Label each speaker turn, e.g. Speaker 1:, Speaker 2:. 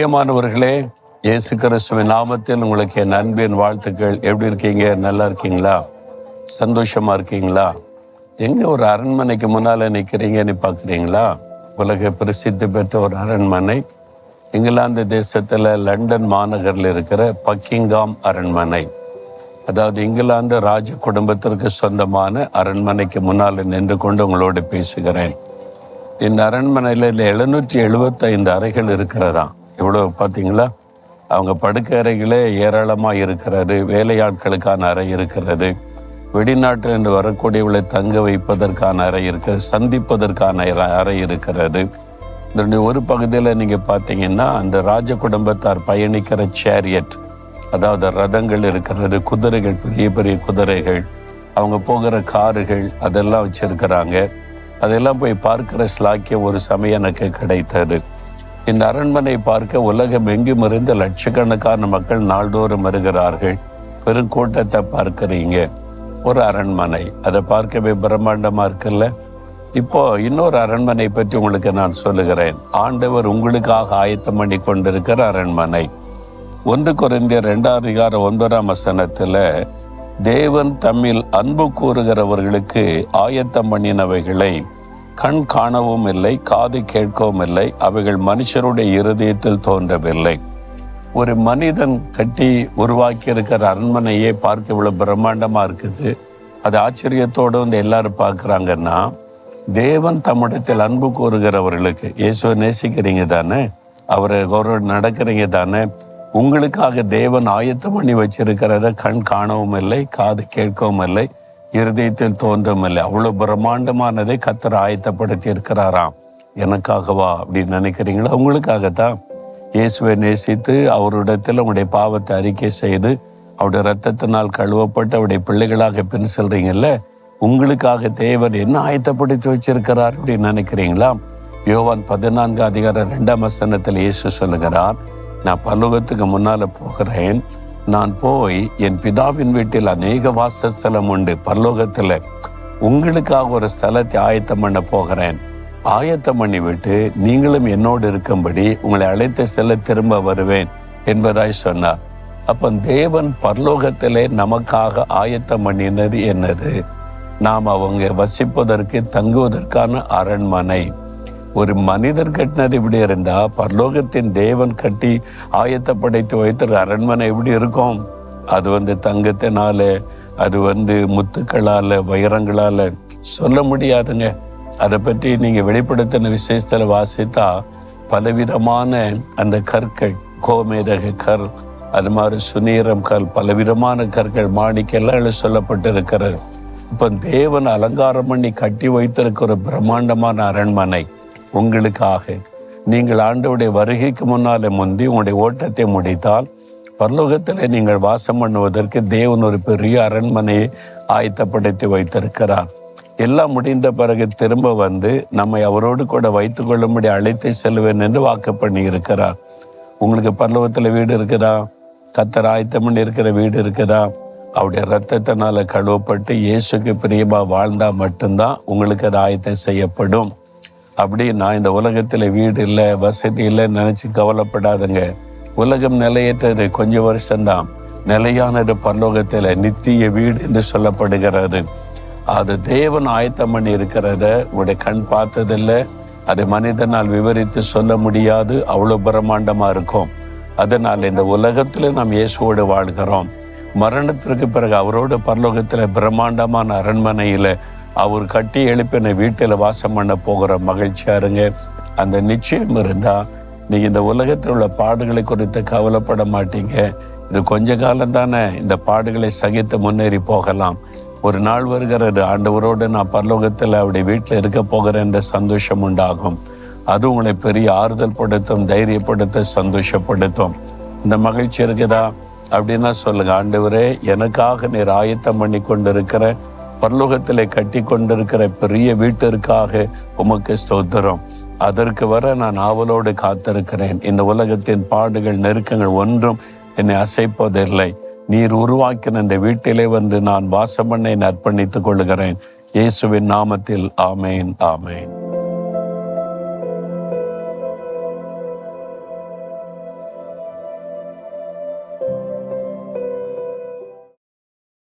Speaker 1: பிரியமானவர்களே இயேசு கிறிஸ்துவின் நாமத்தில் உங்களுக்கு என் அன்பின் வாழ்த்துக்கள். எப்படி இருக்கீங்க? நல்லா இருக்கீங்களா? சந்தோஷமா இருக்கீங்களா? எங்க ஒரு அரண்மனைக்கு முன்னால நிற்கிறீங்கன்னு பாக்குறீங்களா? உலக பிரசித்தி பெற்ற ஒரு அரண்மனை. இங்கிலாந்து தேசத்துல லண்டன் மாநகரில் இருக்கிற பக்கிங்காம் அரண்மனை. அதாவது இங்கிலாந்து ராஜ குடும்பத்திற்கு சொந்தமான அரண்மனைக்கு முன்னால் நின்று கொண்டு உங்களோடு பேசுகிறேன். இந்த அரண்மனையில் எழுநூற்றி எழுபத்தைந்து அறைகள் இருக்கிறதா? இவ்வளோ பார்த்தீங்களா? அவங்க படுக்கை அறைகளே ஏராளமாக இருக்கிறது வேலையாட்களுக்கான அறை இருக்கிறது வெளிநாட்டிலிருந்து வரக்கூடியவர்களை தங்க வைப்பதற்கான அறை இருக்கிறது சந்திப்பதற்கான அறை- இருக்கிறது. இதனுடைய ஒரு பகுதியில் நீங்கள் பார்த்தீங்கன்னா அந்த ராஜ குடும்பத்தார் பயணிக்கிற சேரியட் அதாவது ரதங்கள் இருக்கிறது குதிரைகள் பெரிய பெரிய குதிரைகள் அவங்க போகிற காருகள் அதெல்லாம் வச்சுருக்கிறாங்க. அதெல்லாம் போய் பார்க்கிற ஸ்லாக்கியம் ஒரு சமயம் எனக்கு கிடைத்தது. இந்த அரண்மனை பார்க்க உலகம் எங்கும் இருந்து லட்சக்கணக்கான மக்கள் நாள்தோறும் வருகிறார்கள். பெருங்கூட்டத்தை பார்க்குறீங்க. ஒரு அரண்மனை. அதை பார்க்கவே பிரம்மாண்டமா இருக்குல்ல? இப்போ இன்னொரு அரண்மனை பற்றி உங்களுக்கு நான் சொல்லுகிறேன். ஆண்டவர் உங்களுக்காக ஆயத்தம் பண்ணி கொண்டிருக்கிற அரண்மனை. ஒன்று குறைந்த ரெண்டாம் அதிகார ஒன்பதாம் வசனத்துல தேவன் தம்மில் அன்பு கூறுகிறவர்களுக்கு ஆயத்தம் பண்ணினவைகளை கண் காணவும் இல்லை காது கேட்கவும் இல்லை அவைகள் மனுஷருடைய இருதயத்தில் தோன்றவில்லை. ஒரு மனிதன் கட்டி உருவாக்கி இருக்கிற அரண்மனையே பார்க்க இவ்வளவு பிரம்மாண்டமா இருக்குது. அது ஆச்சரியத்தோடு வந்து எல்லாரும் பார்க்குறாங்கன்னா தேவன் தம்மிடத்தில் அன்பு கூறுகிறவர்களுக்கு இயேசுவை நேசிக்கிறீங்க தானே? அவரை கௌரவ நடக்கிறீங்க தானே? உங்களுக்காக தேவன் ஆயத்தம் பண்ணி வச்சிருக்கிறத கண் காணவும் இல்லை காது கேட்கவும் இல்லை. இருதயத்தில் தோன்றமில்லை. இல்லை அவ்வளவு பிரம்மாண்டமானதை கத்தர் ஆயத்தப்படுத்தி இருக்கிறாராம் எனக்காகவா அப்படின்னு நினைக்கிறீங்களா? உங்களுக்காகத்தான். இயேசுவை நேசித்து அவரிடத்தில் உங்களுடைய பாவத்தை அறிக்கை செய்து அவருடைய ரத்தத்தினால் கழுவப்பட்டு அவருடைய பிள்ளைகளாக பின் செல்றீங்கல்ல உங்களுக்காக தேவன் என்ன ஆயத்தப்படுத்தி வச்சிருக்கிறார் அப்படின்னு நினைக்கிறீங்களா? யோவான் பதினான்கு அதிகாரம் ரெண்டாம் வசனத்தில் இயேசு சொல்லுகிறார் நான் பரலோகத்துக்கு முன்னால போகிறேன். நான் போய் என் பிதாவின் வீட்டில் அநேக வாசஸ்தலம் உண்டு. பரலோகத்தில் உங்களுக்காக ஒரு ஸ்தலத்தை ஆயத்தம் பண்ண போகிறேன். ஆயத்தம் பண்ணிவிட்டு நீங்களும் என்னோடு இருக்கும்படி உங்களை அழைத்து செல்ல திரும்ப வருவேன் என்பதாய் சொன்னார். அப்போ தேவன் பரலோகத்திலே நமக்காக ஆயத்தம் பண்ணினது என்னது? நாம் அவங்க வசிப்பதற்கு தங்குவதற்கான அரண்மனை. ஒரு மனிதர் கட்டினது இப்படி இருந்தா பரலோகத்தின் தேவன் கட்டி ஆயத்தை படைத்து வைத்த அரண்மனை எப்படி இருக்கும்? அது வந்து தங்கத்தினால அது வந்து முத்துக்களால வைரங்களால சொல்ல முடியாதுங்க. அதை பற்றி நீங்க வெளிப்படுத்தின விசேஷத்துல வாசித்தா பலவிதமான அந்த கற்கள் கோமேதக கல் அது மாதிரி சுநீரம் கல் பலவிதமான கற்கள் மாணிக்கெல்லாம் எழுத சொல்லப்பட்டிருக்கிறது. இப்ப தேவன் அலங்காரம் பண்ணி கட்டி வைத்திருக்கிற ஒரு பிரம்மாண்டமான அரண்மனை உங்களுக்காக. நீங்கள் ஆண்டவுடைய வருகைக்கு முன்னாலே முந்தி உங்களுடைய ஓட்டத்தை முடித்தால் பரலோகத்தில் நீங்கள் வாசம் பண்ணுவதற்கு தேவன் ஒரு பெரிய அரண்மனையை ஆயத்தப்படுத்தி வைத்திருக்கிறார். எல்லாம் முடிந்த பிறகு திரும்ப வந்து நம்மை அவரோடு கூட வைத்துக் கொள்ளும்படி அழைத்து செல்வேன் என்று வாக்கு பண்ணி இருக்கிறார் உங்களுக்கு பரலோகத்தில் வீடு இருக்கிறா கத்தர் ஆயத்தம் பண்ணி இருக்கிற வீடு இருக்குதா? அவருடைய ரத்தத்தினால கழுவப்பட்டு இயேசுக்கு பிரியமா வாழ்ந்தா மட்டும்தான் உங்களுக்கு அது ஆயத்தம் செய்யப்படும். அப்படி நான் இந்த உலகத்தில் வீடு இல்லை வசதி இல்லைன்னு நினச்சி கவலைப்படாதுங்க. உலகம் நிலையற்றது கொஞ்ச வருஷம்தான். நிலையானது பரலோகத்துல நித்திய வீடு என்று சொல்லப்படுகிறது. அது தேவன் ஆயத்தம் பண்ணி இருக்கிறத உடைய கண் பார்த்ததில்லை. அது மனிதனால் விவரித்து சொல்ல முடியாது. அவ்வளவு பிரம்மாண்டமா இருக்கும். அதனால் இந்த உலகத்தில் நாம் இயேசுவோடு வாழ்கிறோம். மரணத்திற்கு பிறகு அவரோட பரலோகத்தில் பிரம்மாண்டமான அரண்மனையில் அவர் கட்டி எழுப்பின வீட்டில் வாசம் பண்ண போகிற மகிழ்ச்சியா இருங்க. அந்த நிச்சயம் இருந்தா நீங்க இந்த உலகத்தில் உள்ள பாடுகளை குறித்து கவலைப்பட மாட்டீங்க. இது கொஞ்ச காலம் தானே இந்த பாடுகளை சகித்து முன்னேறி போகலாம். ஒரு நாள் வருகிறது ஆண்டவரோடு நான் பரலோகத்தில் அவருடைய வீட்டில் இருக்க போகிறேன் என்ற சந்தோஷம் உண்டாகும். அது உங்களை பெரிய ஆறுதல் படுத்தும் தைரியப்படுத்த சந்தோஷப்படுத்தும். இந்த மகிழ்ச்சி இருக்குதா? அப்படின்னா சொல்லுங்க ஆண்டவரே எனக்காக நீர் ஆயத்தம் பண்ணி கொண்டிருக்கிற பரலோகத்திலே கட்டி கொண்டிருக்கிற பெரிய வீட்டிற்காக உமக்கு ஸ்தோத்திரம். அதற்கு வர நான் ஆவலோடு காத்திருக்கிறேன். இந்த உலகத்தின் பாடுகள் நெருக்கங்கள் ஒன்றும் என்னை அசைப்பதில்லை. நீர் உருவாக்கின இந்த வீட்டிலே வந்து நான் வாசமண்ணை அர்ப்பணித்துக் கொள்கிறேன் இயேசுவின் நாமத்தில் ஆமேன் ஆமேன்.